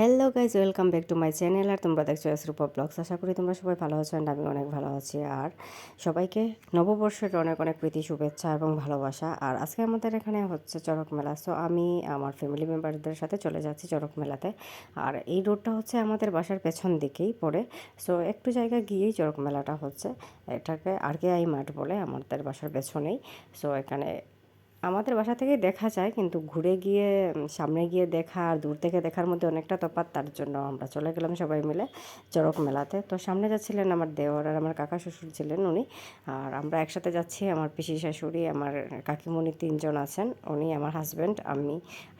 Hello guys welcome back to my channel আর তোমরা দেখছ এসরূপা blogs আশা করি তোমরা সবাই ভালো আছো অ্যান্ড আমি অনেক ভালো আছি। আর সবাইকে নববর্ষের অনেক অনেক প্রীতি, শুভেচ্ছা এবং ভালোবাসা। আর আজকে আমাদের এখানে হচ্ছে চড়ক মেলা। সো আমি, আমার ফ্যামিলি মেম্বারদের সাথে চলে যাচ্ছি চড়ক মেলাতে। আর এই রোডটা হচ্ছে আমাদের বাসার পেছন দিকেই পড়ে। সো একটু জায়গা গিয়েই চড়ক মেলাটা হচ্ছে। এটাকে আর কে আই মাঠ বলে, আমাদের বাসার পেছনেই। সো এখানে আমাদের বাসা থেকে দেখা যায়, কিন্তু ঘুরে গিয়ে সামনে গিয়ে দেখা আর দূর থেকে দেখার মধ্যে অনেকটা তফাৎ, তার জন্য আমরা চলে গেলাম সবাই মিলে চড়ক মেলাতে। তো সামনে যাচ্ছিলেন আমার দেওয়ার আর আমার কাকা শ্বশুর ছিলেন উনি। আর আমরা একসাথে যাচ্ছি, আমার পিসি শাশুড়ি, আমার কাকিমণি তিনজন আছেন, উনি, আমার হাজব্যান্ড আমি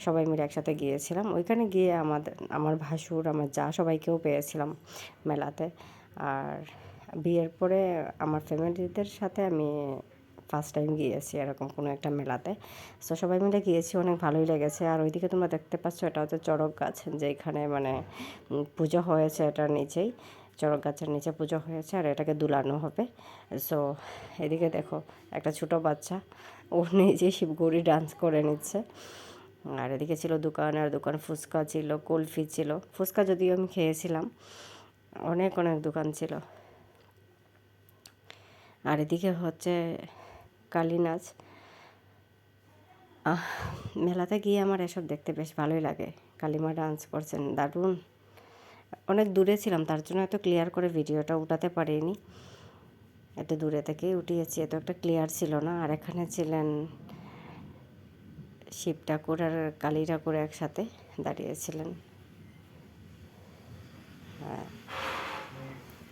সবাই মিলে একসাথে গিয়েছিলাম। ওইখানে গিয়ে আমাদের আমার ভাসুর, আমার যা সবাইকেও পেয়েছিলাম মেলাতে। আর বিয়ের পরে আমার ফ্যামিলিদের সাথে আমি ফার্স্ট টাইম গিয়েছি এরকম কোনো একটা মেলাতে। সো সবাই মিলে গিয়েছি, অনেক ভালোই লেগেছে। আর ওইদিকে তোমরা দেখতে পাচ্ছ, এটা হচ্ছে চড়ক গাছ, যেখানে মানে পুজো হয়েছে এটার নিচেই। চড়ক গাছের নিচে পুজো হয়েছে আর এটাকে দুলানো হবে। সো এদিকে দেখো, একটা ছোটো বাচ্চা, ও নিজে শিবগৌরী ডান্স করে নিচ্ছে। আর এদিকে ছিল দোকান, আর দোকান ফুচকা ছিল, কুলফি ছিল। ফুচকা যদিও আমি খেয়েছিলাম, অনেক অনেক দোকান ছিল। আর এদিকে হচ্ছে কালী নাচ। মেলাতে গিয়ে আমার এসব দেখতে বেশ ভালোই লাগে। কালিমা ডান্স করছেন দারুণ। অনেক দূরে ছিলাম, তার জন্য এত ক্লিয়ার করে ভিডিওটা উঠাতে পারিনি। একটু দূরে থেকেই উঠিয়েছি, এত একটা ক্লিয়ার ছিল না। আর এখানে ছিলেন শিব ঠাকুর আর কালী ঠাকুর একসাথে দাঁড়িয়েছিলেন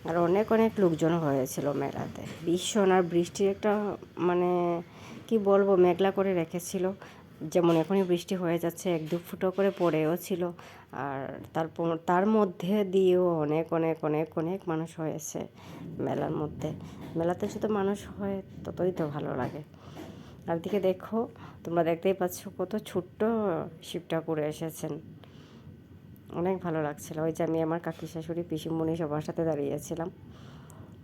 আর অনেক অনেক লোকজন হয়েছিল মেলাতে। ভীষণ আর বৃষ্টির একটা মানে কি বলব, মেঘলা করে রেখেছিল। যেমন এখনই বৃষ্টি হয়ে যাচ্ছে, এক দু ফুটো করে পড়েও ছিল। আর তারপর, তার মধ্যে দিয়েও অনেক অনেক অনেক অনেক মানুষ হয়েছে মেলার মধ্যে। মেলাতে যত মানুষ হয়, ততই তো ভালো লাগে। আর দিকে দেখো, তোমরা দেখতেই পাচ্ছ কত ছোট্ট শিব ঠাকুর এসেছেন। অনেক ভালো লাগছিল। ওই যে আমি আমার কাকি শাশুড়ি, পিসিমণি সবার সাথে দাঁড়িয়েছিলাম।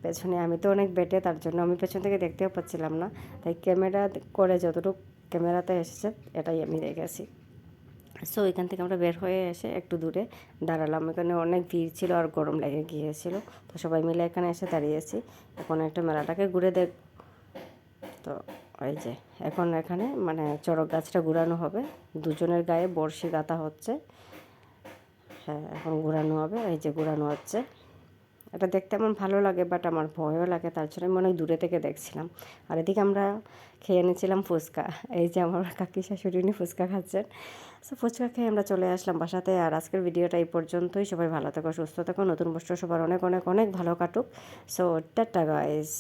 পেছনে আমি তো অনেক বেটে, তার জন্য আমি পেছন থেকে দেখতেও পাচ্ছিলাম না। তাই ক্যামেরা করে যতটুকু ক্যামেরাতে এসেছে, এটাই আমি দেখেছি সো এখান থেকে আমরা বের হয়ে এসে একটু দূরে দাঁড়ালাম। এখানে অনেক ভিড় ছিল আর গরম লেগে গিয়েছিল। তো সবাই মিলে এখানে এসে দাঁড়িয়েছি। এখন একটা মেলাটাকে ঘুরে দেখ, তো ওই যে এখন এখানে মানে চড়ক গাছটা ঘুরানো হবে। দুজনের গায়ে বড়শি গাঁথা হচ্ছে। হ্যাঁ এখন ঘোরানো হবে, এই যে ঘোরানো হচ্ছে। এটা দেখতে আমার ভালো লাগে বাট আমার ভয়ও লাগে, তার জন্য আমি অনেক দূরে থেকে দেখছিলাম। আর এদিকে আমরা খেয়ে এনেছিলাম ফুচকা, এই যে আমার কাকি শাশুড়ি উনি ফুচকা খাচ্ছেন। সো ফুচকা খেয়ে আমরা চলে আসলাম বাসাতে, আর আজকের ভিডিওটা এই পর্যন্তই। সবাই ভালো থেকো, সুস্থ থেকো, নতুন বছর সবার অনেক অনেক অনেক ভালো কাটুক। So tata guys